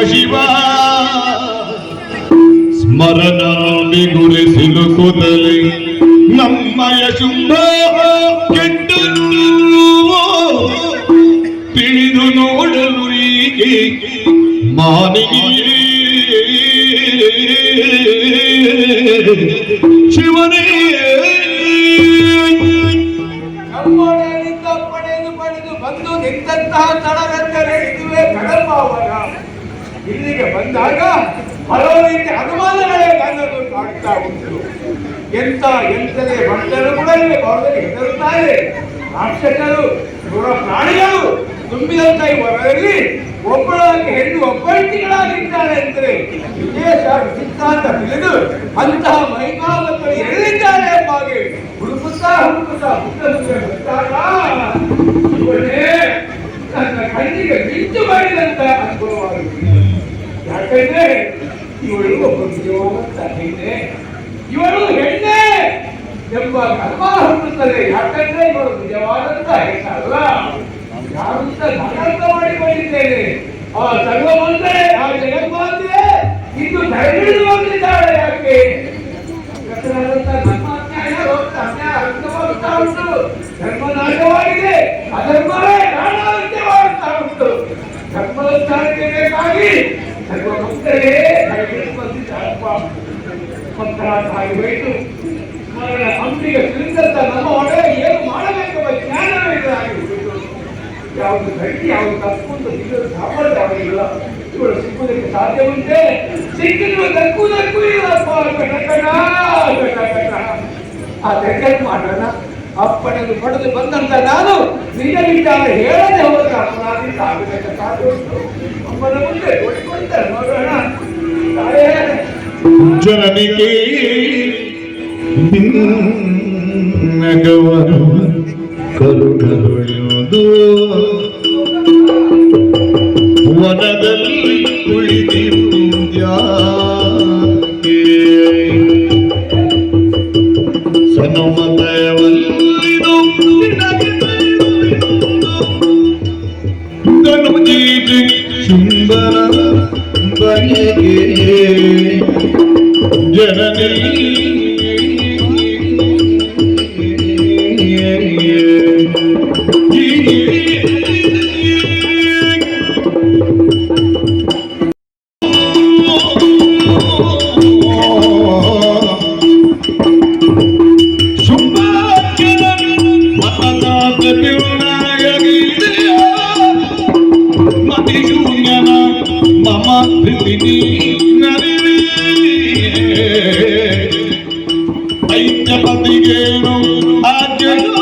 ಶಿವ. ಸ್ಮರಣ ಬಿಗುರಿಸಿಲು ಕೂದಲೇ ನಮ್ಮಯ ಶುಂಭ ಕೆಟ್ಟನು ತಿಳಿದು ನೋಡಲು ಮಾನಿಗೆ. ಶಿವನೇ. ಪಡೆದು ಬಂದು ನಿಂತಹ ತಡವೆಂದರೆ ಇದುವೇ ಕಡಲ್ಮಾವನ. ಇಲ್ಲಿಗೆ ಬಂದಾಗ ಹಲವು ರೀತಿ ಅನುಮಾನಗಳೇ ನನ್ನನ್ನು ಕಾಡ್ತಾ ಉಂಟು. ಎಂತ ಎಂತಲೇ ಬಂದರು ಕೂಡ ಇಲ್ಲಿ ಬರದಲ್ಲಿ ಹೆದರುತ್ತಾರೆ. ರಾಕ್ಷಸರು ದೂರ ಪ್ರಾಣಿಗಳು ತುಂಬಿದಂತ ಈ ವರದಲ್ಲಿ ಒಬ್ಬಳಾಗಿ ಹೆಣ್ಣು ಒಬ್ಬಂಟಿಗಳಾಗಿದ್ದಾಳೆ ಅಂದರೆ ವಿಶೇಷ ಸಿದ್ಧಾಂತ ತಿಳಿದು ಅಂತಹ ಮೈಕಾಲಗಳು ಎಲ್ಲಿದ್ದಾರೆ ಎಂಬಾಗೆ ಹುಡುಕುತ್ತಾ ಹುಡುಕುತ್ತಾ ಹುಡುಕುತ್ತಾ ಇವನೇ ನನ್ನ ಕಣ್ಣಿಗೆ ಮಿಂಚು ಮಾಡಿದಂತ ಅನುಭವವಾಗಿದೆ. ಯಾಕಂದ್ರೆ ಇವಳು ಒಬ್ಬ ನಿಜವಾದಂತ ಇವಳು ಹೆಣ್ಣೆ ಎಂಬ ಕರ್ಮ ಹುಟ್ಟುತ್ತದೆ. ಯಾಕಂದ್ರೆ ಇವಳು ನಿಜವಾದಂತ ಹೆಣ್ಣಲ್ಲ. ಯಾರು ನಾನರ್ಥ ಮಾಡಿಕೊಂಡಿದ್ದೇನೆ. ಆ ಸರ್ವಮಂದ್ರೆ ಆ ಜಗನ್ಮಾತೆ ಇದು ಧೈರ್ಯ ಬಂದಿದ್ದಾಳೆ ಯಾಕೆ? ಹೋಯಿತು ಸ್ಮರಣ ಅಂಬಿಗೆ ತಿಳಿದಂತ ನಮ್ಮ ಒಡೆಯ ಏನು ಮಾಡಬೇಕೆಂಬ ಜ್ಞಾನವೇ ಹೋಯಿತು ಯಾವುದು ಗಟ್ಟಿ ಯಾವುದು ತಪ್ಪು ಅಂತ ತಿಳಿದು ಸಾಮರ್ಥ್ಯ ಅವರಿಗಿಲ್ಲ ಇವರು ಸಿಕ್ಕುವುದಕ್ಕೆ ಸಾಧ್ಯ ಉಂಟೆ ಸಿಕ್ಕಿದ್ರು ದಕ್ಕುವುದಕ್ಕೂ ಇಲ್ಲಪ್ಪ ಇಲ್ಲ ಆ ಲೆಕ್ಕ ಮಾಡೋಣ ಅಪ್ಪಣೆಯನ್ನು ಪಡೆದು ಬಂದಂತ ನಾನು ನಿಜ ವಿಚಾರ ಹೇಳದೆ ಹೋದ ಅಪರಾಧಿ ಆಗಬೇಕ ಸಾಧ್ಯ ಅಮ್ಮನ ಮುಂದೆ ಓಡಿಕೊಳ್ತಾರೆ ನೋಡೋಣ ತಾಯೇ जननिके भिन्न गौरव करुण Yeah, man. ಪ್ರೀತಿ ನರಿವೆ ಐಕ್ಯಪತಿಗೇನು ಆಜ್ಞೆಯೋ ಜನಗನು